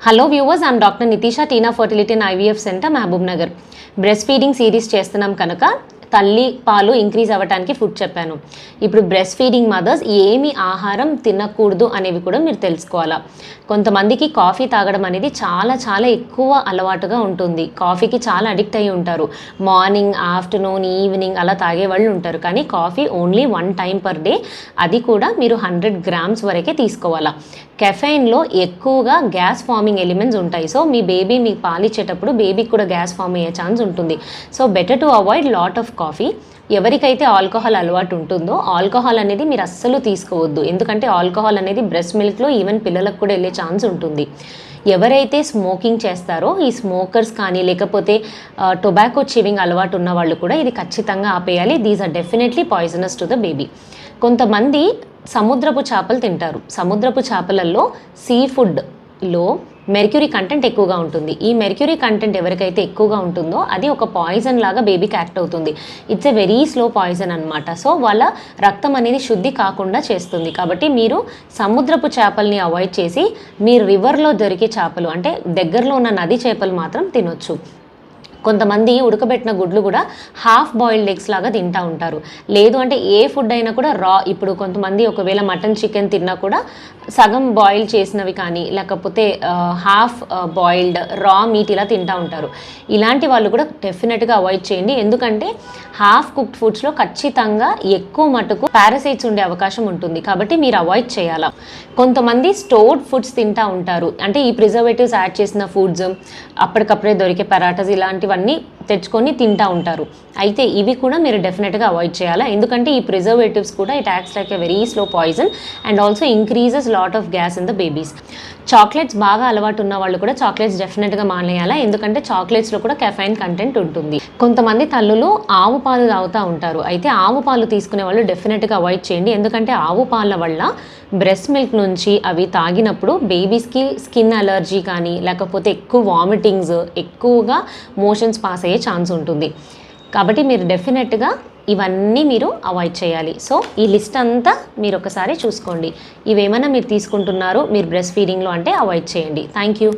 Hello viewers I'm doctor Nitisha Tina fertility and IVF centre Mahabubnagar breast feeding series చేస్తున్నాం కనుక తల్లి పాలు increase అవ్వడానికి ఫుడ్ చెప్పాను. ఇప్పుడు బ్రెస్ట్ ఫీడింగ్ మదర్స్ ఏమి ఆహారం తినకూడదు అనేవి కూడా మీరు తెలుసుకోవాలా. కొంతమందికి కాఫీ తాగడం అనేది చాలా చాలా ఎక్కువ అలవాటుగా ఉంటుంది. కాఫీకి చాలా అడిక్ట్ అయి ఉంటారు. మార్నింగ్ ఆఫ్టర్నూన్ ఈవినింగ్ అలా తాగే వాళ్ళు ఉంటారు. కానీ coffee only one time per day అది కూడా మీరు హండ్రెడ్ గ్రామ్స్ వరకే తీసుకోవాలా. కెఫైన్లో ఎక్కువగా గ్యాస్ ఫార్మింగ్ ఎలిమెంట్స్ ఉంటాయి. సో మీ బేబీ మీకు పాలిచ్చేటప్పుడు బేబీకి కూడా గ్యాస్ ఫామ్ అయ్యే ఛాన్స్ ఉంటుంది. So better to avoid lot of coffee. ఎవరికైతే ఆల్కహాల్ అలవాటు ఉంటుందో ఆల్కహాల్ అనేది మీరు అస్సలు తీసుకోవద్దు. ఎందుకంటే ఆల్కహాల్ అనేది బ్రెస్ట్ మిల్క్లో ఈవెన్ పిల్లలకు కూడా వెళ్ళే ఛాన్స్ ఉంటుంది. ఎవరైతే స్మోకింగ్ చేస్తారో ఈ స్మోకర్స్ కానీ లేకపోతే టొబాకో చివింగ్ అలవాటు ఉన్న వాళ్ళు కూడా ఇది ఖచ్చితంగా ఆపేయాలి. These are definitely poisonous to the baby కొంతమంది సముద్రపు చేపలు తింటారు. సముద్రపు చేపలలో సీ ఫుడ్లో మెర్క్యూరీ కంటెంట్ ఎక్కువగా ఉంటుంది. ఈ మెర్క్యూరీ కంటెంట్ ఎవరికైతే ఎక్కువగా ఉంటుందో అది ఒక పాయిజన్ లాగా బేబీకి యాక్ట్ అవుతుంది. It's a very slow poison అనమాట సో వాళ్ళ రక్తం అనేది శుద్ధి కాకుండా చేస్తుంది. కాబట్టి మీరు సముద్రపు చేపల్ని అవాయిడ్ చేసి మీ రివర్లో దొరికే చేపలు అంటే దగ్గరలో ఉన్న నది చేపలు మాత్రం తినొచ్చు. కొంతమంది ఉడకబెట్టిన గుడ్లు కూడా హాఫ్ బాయిల్డ్ ఎగ్స్ లాగా తింటూ ఉంటారు. లేదు అంటే ఏ ఫుడ్ అయినా కూడా రా ఇప్పుడు కొంతమంది ఒకవేళ మటన్ చికెన్ తిన్నా కూడా సగం బాయిల్ చేసినవి కానీ లేకపోతే హాఫ్ బాయిల్డ్ రా మీట్ ఇలా తింటూ ఉంటారు. ఇలాంటి వాళ్ళు కూడా డెఫినెట్గా అవాయిడ్ చేయండి. ఎందుకంటే హాఫ్ కుక్డ్ ఫుడ్స్లో ఖచ్చితంగా ఎక్కువ మటుకు పారాసైట్స్ ఉండే అవకాశం ఉంటుంది. కాబట్టి మీరు అవాయిడ్ చేయాలా. కొంతమంది స్టోర్డ్ ఫుడ్స్ తింటూ ఉంటారు. అంటే ఈ ప్రిజర్వేటివ్స్ యాడ్ చేసిన ఫుడ్స్ అప్పటికప్పుడే దొరికే పరాటాస్ பண்ணி తెచ్చుకొని తింటూ ఉంటారు. అయితే ఇవి కూడా మీరు డెఫినెట్గా అవాయిడ్ చేయాలా? ఎందుకంటే ఈ ప్రిజర్వేటివ్స్ కూడా it acts like a very slow poison and also increases lot of gas in the baby's chocolates బాగా అలవాటు ఉన్న వాళ్ళు కూడా చాక్లెట్స్ డెఫినెట్గా మానేయాలా? ఎందుకంటే చాక్లెట్స్లో కూడా కెఫైన్ కంటెంట్ ఉంటుంది. కొంతమంది తల్లులు ఆవు పాలు తాగుతూ ఉంటారు. అయితే ఆవు పాలు తీసుకునే వాళ్ళు డెఫినెట్గా అవాయిడ్ చేయండి. ఎందుకంటే ఆవు పాల వల్ల బ్రెస్ట్ మిల్క్ నుంచి అవి తాగినప్పుడు బేబీస్కి స్కిన్ అలర్జీ కానీ లేకపోతే ఎక్కువ వామిటింగ్స్ ఎక్కువగా మోషన్స్ పాస్ అయ్యే ఛాన్స్ ఉంటుంది. కాబట్టి మీరు డెఫినెట్గా ఇవన్నీ మీరు అవాయిడ్ చేయాలి. సో ఈ లిస్ట్ అంతా మీరు ఒకసారి చూసుకోండి. ఇవేమైనా మీరు తీసుకుంటున్నారు మీరు బ్రెస్ట్ ఫీడింగ్లో అంటే అవాయిడ్ చేయండి. Thank you